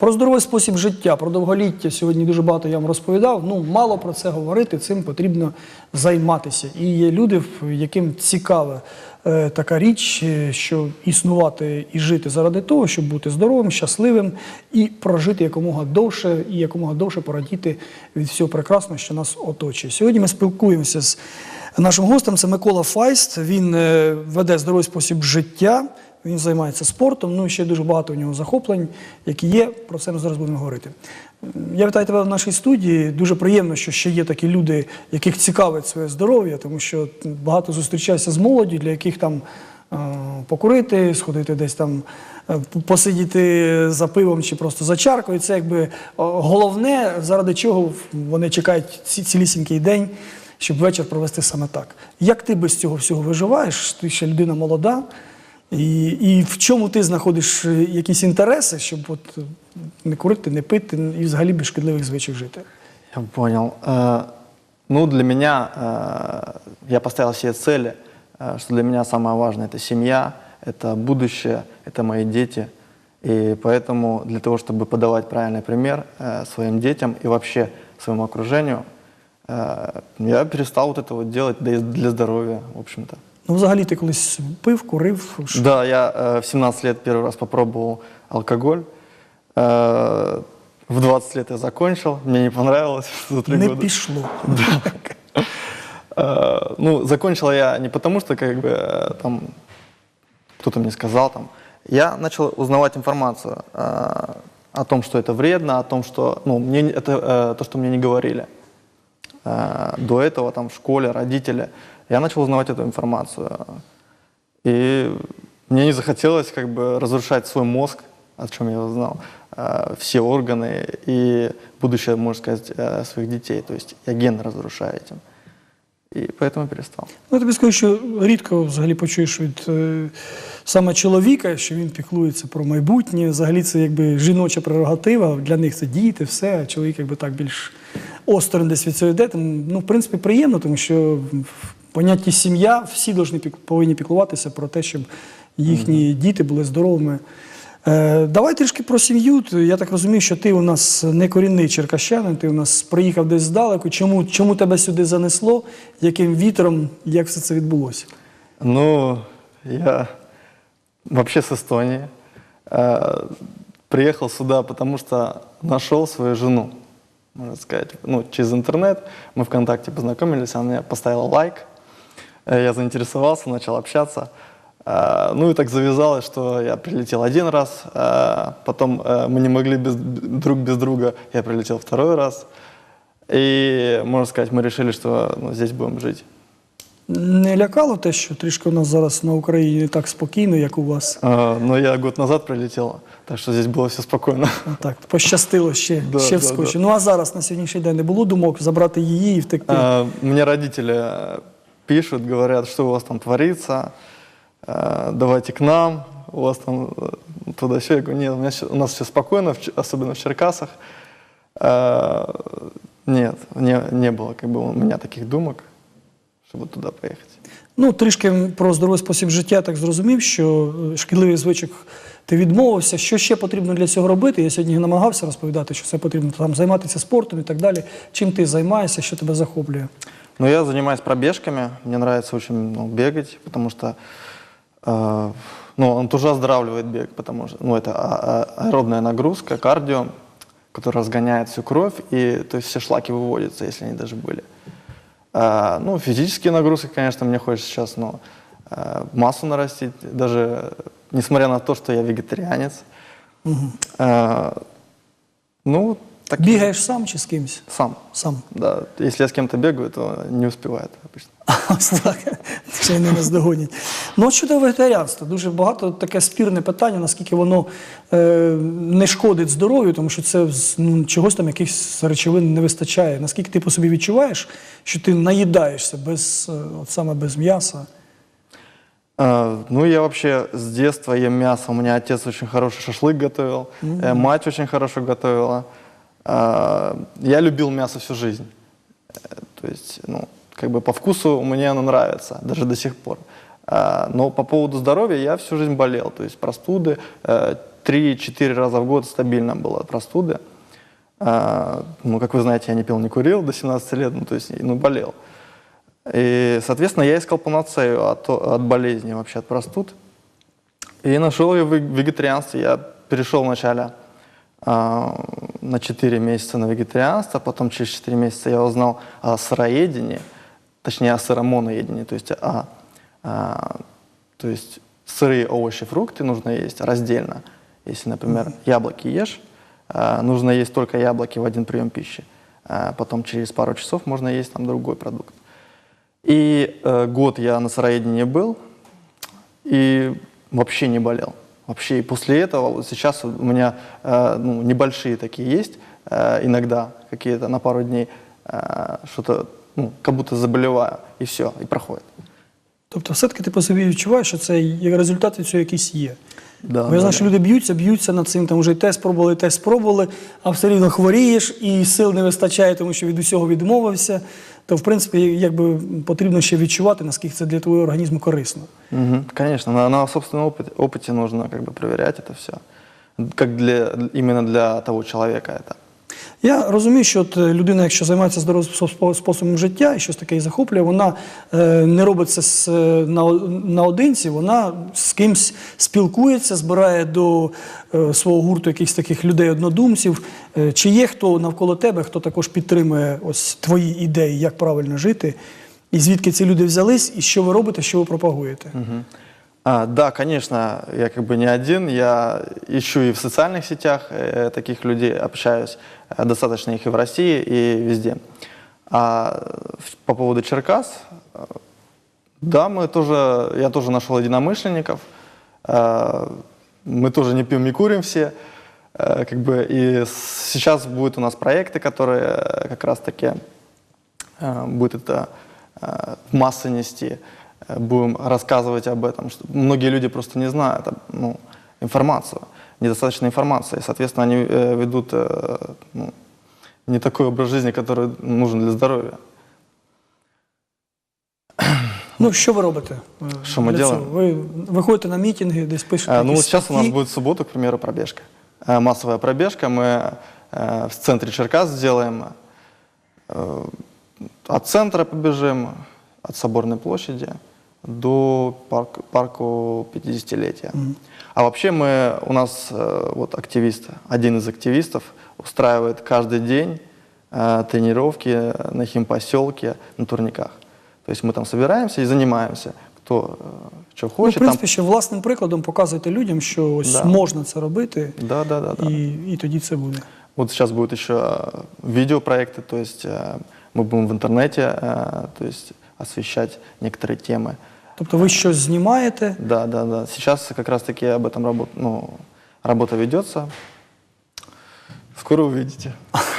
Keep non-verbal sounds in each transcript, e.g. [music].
Про здоровий спосіб життя, про довголіття сьогодні дуже багато я вам розповідав. Ну, мало про це говорити, цим потрібно займатися. І є люди, яким цікава е, така річ, е, що існувати і жити заради того, щоб бути здоровим, щасливим і прожити якомога довше, і якомога довше порадіти від всього прекрасного, що нас оточує. Сьогодні ми спілкуємося з нашим гостем. Це Микола Файст. Він е, веде здоровий спосіб життя. Він займається спортом, ну і ще дуже багато у нього захоплень, які є. Про це ми зараз будемо говорити. Я вітаю тебе в нашій студії. Дуже приємно, що ще є такі люди, яких цікавить своє здоров'я, тому що багато зустрічаюся з молоді, для яких там е, покурити, сходити десь там, е, посидіти за пивом чи просто за чаркою. Це якби головне, заради чого вони чекають цілісінький день, щоб вечір провести саме так. Як ти без цього всього виживаєш? Ти ще людина молода. І, і в чому ти знаходиш е, якісь інтереси, щоб от е, не курити, не пити і взагалі без шкідливих звичок жити? Я понял. Э, Ну, для меня, э, я поставил себе цели, э, что для меня самое важное – это семья, это будущее, это мои дети. И поэтому для того, чтобы подавать правильный пример э, своим детям и вообще своему окружению, э, я перестал вот это вот делать да и для здоровья, в общем-то. Ну, взагалі, ти колись пив, курив. Що- Да, я э, в 17 лет первый раз попробовал алкоголь. Э, в 20 лет я закончил, мне не понравилось [laughs] за три Не года. пішло. [laughs] Э, ну, закончил я не потому, что как бы э, там кто-то мне сказал там. Я начал узнавать информацию э, о том, что это вредно, о том, что ну мне не- это э, то, что мне не говорили. Э, до этого там в школе родители. Я начал узнавать эту информацию. И мне не захотелось как бы разрушать свой мозг, о чем я узнал, э, все органы и будущее, можно сказать, э, своих детей. То есть я ген разрушаю этим. И поэтому перестал. Ну, я тобі скажу, що рідко взагалі почуєш від е, саме чоловіка, що він піклується про майбутнє. Взагалі це якби жіноча прерогатива. Для них це діти, все. А чоловік якби так більш осторонь десь від цього йде. Тому, ну, в принципі, приємно, тому що в понятті сім'я всі должны пік- повинні піклуватися про те, щоб їхні діти були здоровими. Е, давай трішки про сім'ю. Т- Я так розумію, що ти у нас не корінний черкащанин, ти у нас приїхав десь здалеку. Чому, чому тебе сюди занесло? Яким вітром, як все це відбулося? Ну, я вообще с Эстонии. Э, Приехал сюда, потому что нашел свою жену, Можно сказать. Ну, через интернет мы ВКонтакте познакомились, она мне поставила лайк. Э, Я заинтересовался, начал общаться. Э, Ну и так завязалось, что я прилетел один раз, э, потом мы не могли без, друг без друга, я прилетел второй раз. И, можно сказать, мы решили, что ну, здесь будем жить. Не лякало те, що трішки у нас зараз на Україні не так спокійно, як у вас. А, Но я год назад прилетел, так что здесь было все спокойно. Так, пощастило ще, Да, ще да, вскочив. да. Ну а зараз на сьогоднішній день не було думок забрати її і втекти. А, Мне родители э, пишут, говорят, что у вас там творится, э, давайте к нам, у вас там э, туда-сюда. Я говорю, нет, у, меня всё- у нас все спокойно, в Ч- особенно в Черкасах. Э, Нет, не, не было как бы у меня таких думок, чтобы туда поехать. Ну, трішки про здоровий спосіб життя я так зрозумів, що е, шкідливих звичок ти відмовився. Що ще потрібно для цього робити? Я сьогодні намагався розповідати, що це потрібно там займатися спортом і так далі. Чим ти займаєшся, що тебе захоплює? Ну, я занимаюсь пробежками. Мне нравится очень ну, бегать, потому что э, ну, он тоже оздоравливает бег, потому что ну, это а- а- аэробная нагрузка, кардио, которая разгоняет всю кровь, и то есть все шлаки выводятся, если они даже были. А, ну, физические нагрузки, конечно, мне хочется сейчас ну, э, массу нарастить, даже несмотря на то, что я вегетарианец. А, ну, так Бігаєш сам чи з кимось? сам. Сам. Да, если я с кем-то бегаю, то не успевает обычно. Ось [laughs] так. Ще й не наздогонять. Ну, от щодо вегетаріанства, дуже багато таке спірне питання, наскільки воно е, не шкодить здоров'ю, тому що це з- ну, чогось там якихось речовин не вистачає. Наскільки ти по собі відчуваєш, що ти наїдаєшся без, е, от саме без м'яса? А, Ну, я вообще с детства ем мясо. У меня отец очень хороший шашлык готовил, э, мать очень хорошо готовила. А, Я любил мясо всю жизнь. Э, То есть, ну, как бы по вкусу мне оно нравится, даже до сих пор. А, Но по поводу здоровья я всю жизнь болел. То есть простуды э, 3-4 раза в год стабильно было простуды. А, Ну, как вы знаете, я не пил, не курил до 17 лет, ну, то есть, ну, болел. И, соответственно, я искал панацею от, от болезни, вообще от простуд. И нашел ее в вег- вегетарианстве. Я перешел вначале на 4 месяца на вегетарианство, потом через 4 месяца я узнал о сыроедении, точнее о сыромоноедении, то есть, о, а, то есть сырые овощи, фрукты нужно есть раздельно. Если, например, яблоки ешь, а, нужно есть только яблоки в один прием пищи. А потом через пару часов можно есть там другой продукт. И э, год я на сыроедении был, и вообще не болел. Вообще, и после этого, вот сейчас у меня э, ну, небольшие такие есть, э, иногда какие-то на пару дней, э, что-то, ну, как будто заболеваю, и все, і проходит. Тобто, все-таки ти по собі відчуваєш, що це є- результат від цього якийсь є. Да, Бо я да, знаю, що люди б'ються, б'ються над цим, там вже і тест спробували, і тест спробували, а все рівно хворієш і сил не вистачає, тому що від усього відмовився. То, в принципі, якби потрібно ще відчувати, наскільки це для твого організму корисно. Мгм, конечно, на, на собственном опыте, опыте нужно как бы проверять это все. Как для, именно для того человека это. Я розумію, що от е, людина, якщо займається здоровим способом життя і щось таке її захоплює, вона е, не робить це наодинці, вона з кимсь спілкується, збирає до е, свого гурту якихось таких людей-однодумців. Чи є хто навколо тебе, хто також підтримує ось твої ідеї, як правильно жити, і звідки ці люди взялись, і що ви робите, що ви пропагуєте? Мгм. А, да, конечно, я как бы не один, я ищу и в социальных сетях э, таких людей, общаюсь, э, достаточно их и в России, и везде. А по поводу Черкас, э, да, мы тоже, я тоже нашел единомышленников, Э, мы тоже не пьем, не курим все, Э, как бы, и сейчас будут у нас проекты, которые э, как раз-таки э, будет это массы нести, будем рассказывать об этом. Что многие люди просто не знают об- ну, информацию, недостаточно информации, и, соответственно, они э, ведут э, ну, не такой образ жизни, который нужен для здоровья. Ну, що ви робите? е, Що ми для делаем? цього? Ви виходите на мітинги, десь пишете. Э, Ну, вот якісь сейчас у нас статті? будет в субботу, к примеру, пробежка. Э, Массовая пробежка. Мы э, в центре Черкас сделаем. э, От центра побежим, от Соборной площади до парк, парку 50-летия. А вообще мы, у нас э, вот активист, один из активистов устраивает каждый день э, тренировки на химпоселке, на турниках. То есть мы там собираемся и занимаемся, кто э, что Ну, в хочет. там принципі, ще власним прикладом показуєте людям, що ось Да. можна це робити, Да, да, да, да. і, і тоді це буде. Вот сейчас будут еще э, видеопроекты, то есть э, мы будем в интернете, э, то есть освещать некоторые темы. Тобто ви щось знімаєте, Да, да, да. Сейчас как раз-таки об этом работа, ну, работа ведется. Скоро увидите.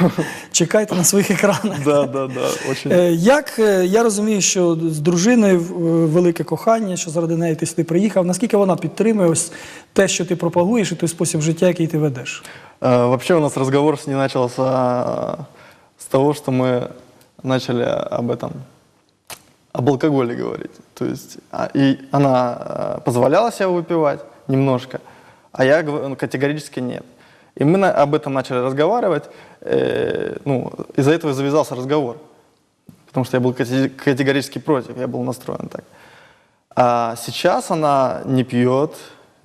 [laughs] чекайте на своїх екранах. Да, да, да. Очень. Е, Як е, я розумію, що з дружиною е, велике кохання, що заради неї ти сюди приїхав, наскільки вона підтримує ось те, що ти пропагуєш, і той спосіб життя, який ти ведеш? Э, Вообще у нас разговор с ней начался э, с того, что мы начали об этом, об алкоголе говорить. То есть а, и она э, позволяла себе выпивать немножко, а я ну, категорически нет. И мы на- об этом начали разговаривать. э, ну, из-за этого завязался разговор. Потому что я был кате- категорически против, я был настроен так. А сейчас она не пьет,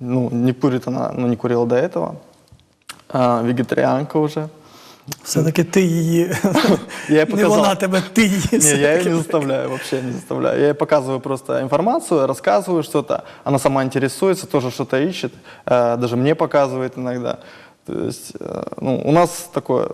ну, не курит она, ну, не курила до этого. А, вегетарианка уже. Все-таки ти її, Я не їй [laughs] показав. вона тебе, ти її. Не, я ее все-таки. не заставляю, вообще не заставляю. Я ей показываю просто информацию, рассказываю что-то. Она сама интересуется, тоже что-то ищет. э, Даже мне показывает иногда. То есть, э, ну, у нас такое,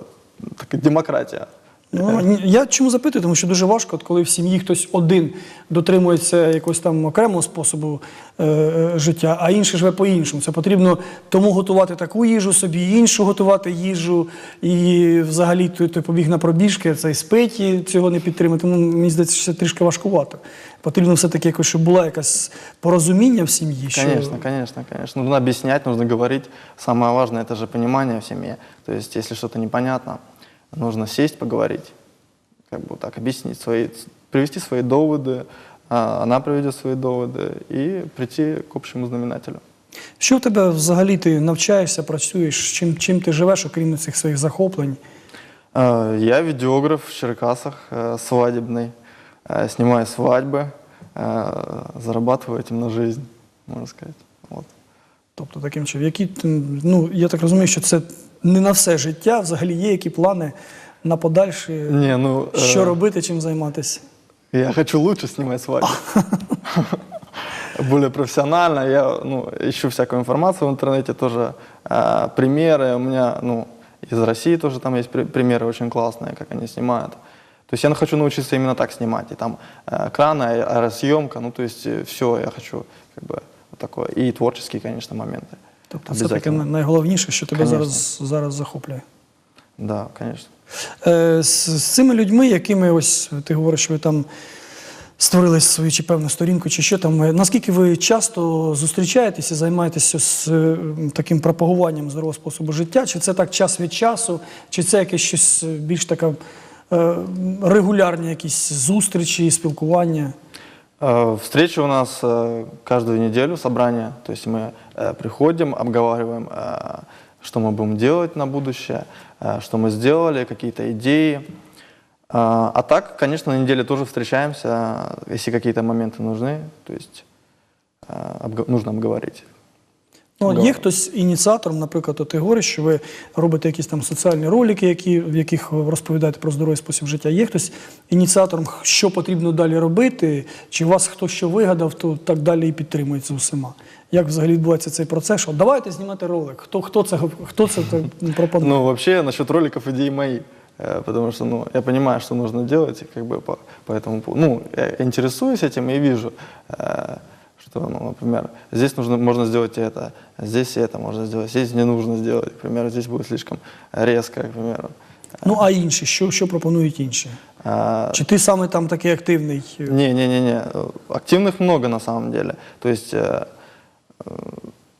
такая демократия. Ну, я чому запитую? Тому що дуже важко, от коли в сім'ї хтось один дотримується якогось там окремого способу е, е, життя, а інший живе по-іншому. Це потрібно тому готувати таку їжу собі, іншу готувати їжу. І взагалі той, той побіг на пробіжки, цей спить і цього не підтримує. Тому мені здається, що це трішки важкувато. Потрібно все-таки якось, щоб була якась порозуміння в сім'ї. що- Конечно, конечно, конечно. Нужно объяснять, нужно говорить. Самое важное это в семье. То есть, если что-то непонятно, нужно сесть, поговорить, как бы так объяснить свои, привести свои доводы, а, она приведет свои доводы и прийти к общему знаменателю. Що в тебе взагалі ти навчаєшся, працюєш? Чим, чим ти живеш, окрім цих своїх захоплень? А, Я видеограф в Черкасах, э, свадебный, э, снимаю свадьбы, э, зарабатываю этим на жизнь, можно сказать. Вот. Тобто таким чином, які ти, ну я так розумію, що це не на все життя. Взагалі є які плани на подальше, Не, ну, э, що робити, чим займатися? Я хочу лучше снимать свадьбы. Более профессионально. Я ну, ищу всякую информацию в интернете, тоже э, примеры. У меня ну, из России тоже там есть при- примеры очень классные, как они снимают. То есть я хочу научиться именно так снимать. И там э, краны, аэ- аэросъемка, ну то есть все я хочу как бы вот такое. И творческие, конечно, моменты. Тобто це таке найголовніше, що тебе Конечно. зараз, зараз захоплює. Да, конечно. Е, з, з цими людьми, якими ось ти говориш, що ви там створили свою чи певну сторінку, чи що там, е, наскільки ви часто зустрічаєтеся, займаєтеся з е, таким пропагуванням здорового способу життя? Чи це так час від часу, чи це якесь щось більш така е, регулярні якісь зустрічі, спілкування? Э, Встречи у нас э, каждую неделю, собрание. То есть мы э, приходим, обговариваем, э, что мы будем делать на будущее, э, что мы сделали, какие-то идеи. А а так, конечно, на неделе тоже встречаемся, э, если какие-то моменты нужны. То есть э, обго- нужно обговорить. Ну, Да. є хтось ініціатором, наприклад, от ти говориш, що ви робите якісь там соціальні ролики, які, в яких ви розповідаєте про здоровий спосіб життя. Є хтось ініціатором, що потрібно далі робити, чи вас хто що вигадав, то так далі і підтримується усіма. Як взагалі відбувається цей процес? Що давайте знімати ролик. Хто, хто це хто це так пропонує? Ну, вообще, насчет роликов идеи мои. Э, Потому что, ну, я понимаю, что нужно делать, и как бы по, по этому поводу. Ну, я интересуюсь этим и вижу, э, что, ну, например, здесь нужно, можно сделать это, здесь это можно сделать, здесь не нужно сделать, к примеру, здесь будет слишком резко, к примеру. Ну а інші, що, що пропонують інші? А, Чи ти саме там такий активний? Не-не-не-не, активных много на самом деле. То есть, э, э,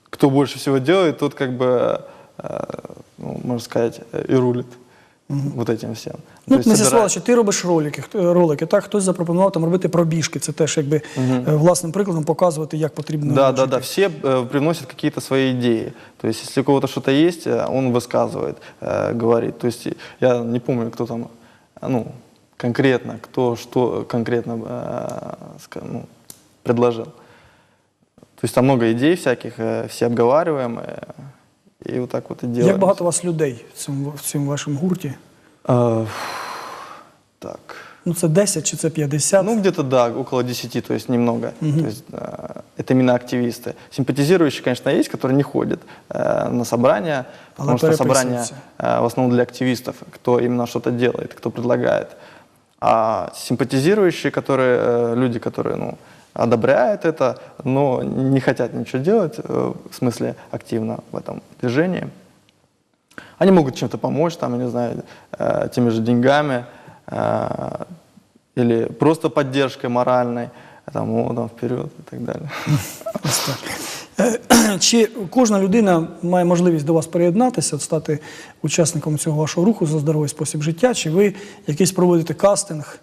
кто больше всего делает, тот как бы, э, ну, можно сказать, э, и рулит вот этим всем. Ну, То есть ми собирает- з'ясували, що ти робиш ролики, хто- ролики. Так, хтось запропонував там робити пробіжки. Це теж якби е, власним прикладом показувати, як потрібно. Да, жити. да, да. Все э, приносят какие-то свои идеи. То есть, если у кого-то что-то есть, э, он высказывает, э, говорит. То есть, и- я не помню, кто там, э, ну, конкретно, кто что конкретно э, ска- ну, предложил. То есть, там много идей всяких, э, все обговариваем, э, и вот так вот и делаем. Як багато у вас людей в цьому, в цьому вашому гурті? Э, так. Ну, це 10 чи це 50? Ну, где-то, да, около 10, то есть немного. То есть, э, это именно активисты. Симпатизирующие, конечно, есть, которые не ходят э, на собрания, потому Але что собрания переписываются. э, в основном для активистов, кто именно что-то делает, кто предлагает. А симпатизирующие, которые, э, люди, которые, ну, одобряют это, но не хотят ничего делать, э, в смысле активно в этом движении, они могут чем-то помочь, там, я не знаю, э, теми же деньгами э, или просто поддержкой моральной, там, о, там, вперед и так далее. Ось так. Е, Чи кожна людина має можливість до вас приєднатися, от стати учасником цього вашого руху за здоровий спосіб життя? Чи ви якийсь проводите кастинг?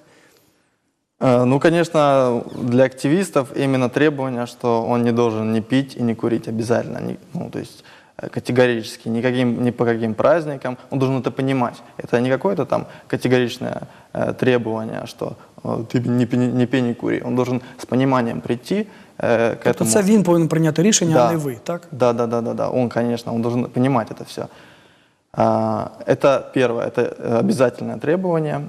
Э, Ну, конечно, для активистов именно требование, что он не должен ни пить и не курить обязательно. ни- ну, то есть э, категорически, никаким, ни по каким праздникам. Он должен это понимать. Это не какое-то там категоричное э, требование, что э, ты не, пи- не пей, не кури. Он должен с пониманием прийти э, к Тобто этому. це він повинен прийняти рішення, Да. а не ви, так? Да, да, да, да, да. Он, конечно, он должен понимать это все. Это первое, это э, обязательное требование.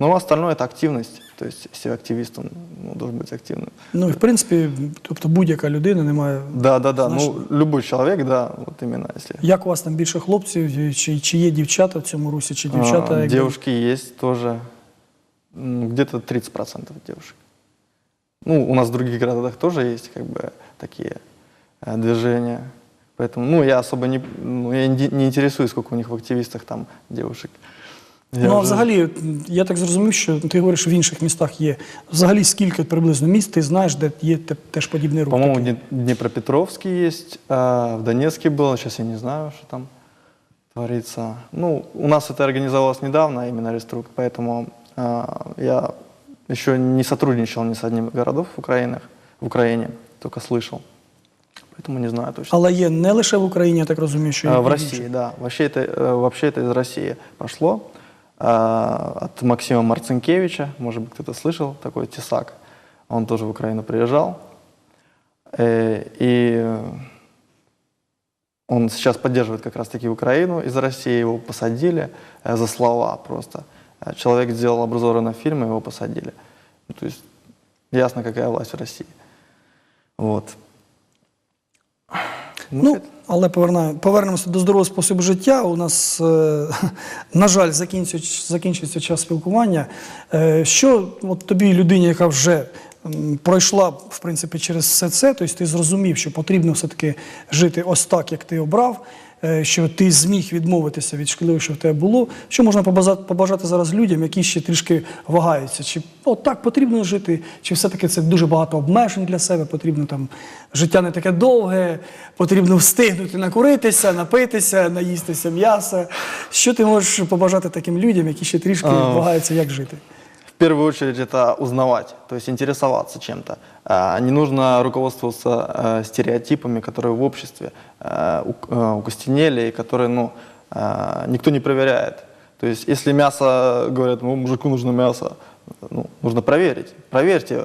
Ну, остальное это активность. То есть, если активист, он ну, должен быть активным. Ну і в принципі, тобто будь-яка людина не має. Да, да, да. Знаешь- Ну, любой человек, да, вот именно если. Як у вас там більше хлопців, чи, чи є дівчата в цьому русі, чи дівчата? А, якби- девушки есть тоже. м, Где-то 30% девушек. Ну, у нас в других городах тоже есть как бы такие э, движения. Поэтому, ну, я особо не, ну, я не, не интересуюсь, сколько у них в активистах там девушек. Я Ну, а уже- взагалі, я так зрозумів, що ти говориш, в інших містах є. Взагалі, скільки приблизно міст ти знаєш, де є те- теж подібний рух? По-моему, такий? Дне- Днепропетровский есть, а в Донецке было, сейчас я не знаю, что там творится. Ну, у нас это организовалось недавно, именно реструкт, поэтому а, я еще не сотрудничал ни с одним из городов в Украине, в Украине, только слышал. Поэтому не знаю точно. Але є не лише в Україні, я так розумію, що і А, в в России, да. Вообще это, э, вообще это из России пошло. А, От Максима Марцинкевича, может быть, кто-то слышал, такой тесак. Он тоже в Украину приезжал. Э, И он сейчас поддерживает как раз-таки Украину из России. Его посадили э, за слова просто. Э, Человек сделал образованный фильм, и его посадили. Ну, То есть ясно, какая власть в России. Вот. Ну, але повернемося до здорового способу життя. У нас, е, [laughs] на жаль, закінчується, час спілкування. Е, що от тобі, людині, яка вже пройшла в принципі через все це, тобто ти зрозумів, що потрібно все-таки жити ось так, як ти обрав, що ти зміг відмовитися від шкідливого, що в тебе було. Що можна побажати, побажати зараз людям, які ще трішки вагаються? Чи от так потрібно жити, чи все-таки це дуже багато обмежень для себе, потрібно там життя не таке довге, потрібно встигнути накуритися, напитися, наїстися м'яса. Що ти можеш побажати таким людям, які ще трішки вагаються, як жити? Первую очередь это узнавать, то есть интересоваться чем-то. А, Не нужно руководствоваться э, стереотипами, которые в обществе э, э, укостенели и которые ну, никто не проверяет. То есть если мясо, говорят, ну, мужику нужно мясо, ну, нужно проверить. Проверьте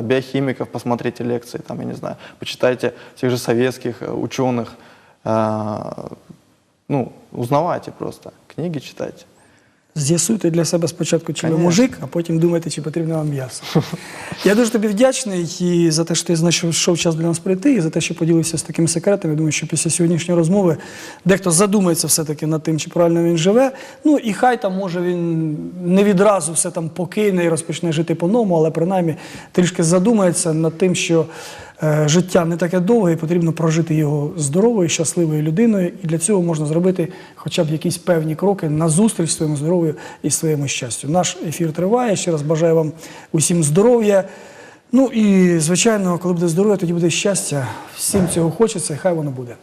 биохимиков, посмотрите лекции, там, я не знаю, почитайте тех же советских ученых. Ну, узнавайте просто, книги читайте. З'ясуйте для себе спочатку, чи ви мужик, а потім думайте, чи потрібно вам м'ясо. Я дуже тобі вдячний і за те, що ти знайшов час для нас прийти, і за те, що поділився з такими секретами. Я думаю, що після сьогоднішньої розмови дехто задумається все-таки над тим, чи правильно він живе. Ну і хай там, може, він не відразу все там покине і розпочне жити по-новому, але принаймні трішки задумається над тим, що життя не таке довге, і потрібно прожити його здоровою, щасливою людиною. І для цього можна зробити хоча б якісь певні кроки на зустріч своєму здоров'ю і своєму щастю. Наш ефір триває. Ще раз бажаю вам усім здоров'я. Ну і звичайно, коли буде здоров'я, тоді буде щастя. Всім цього хочеться, і хай воно буде.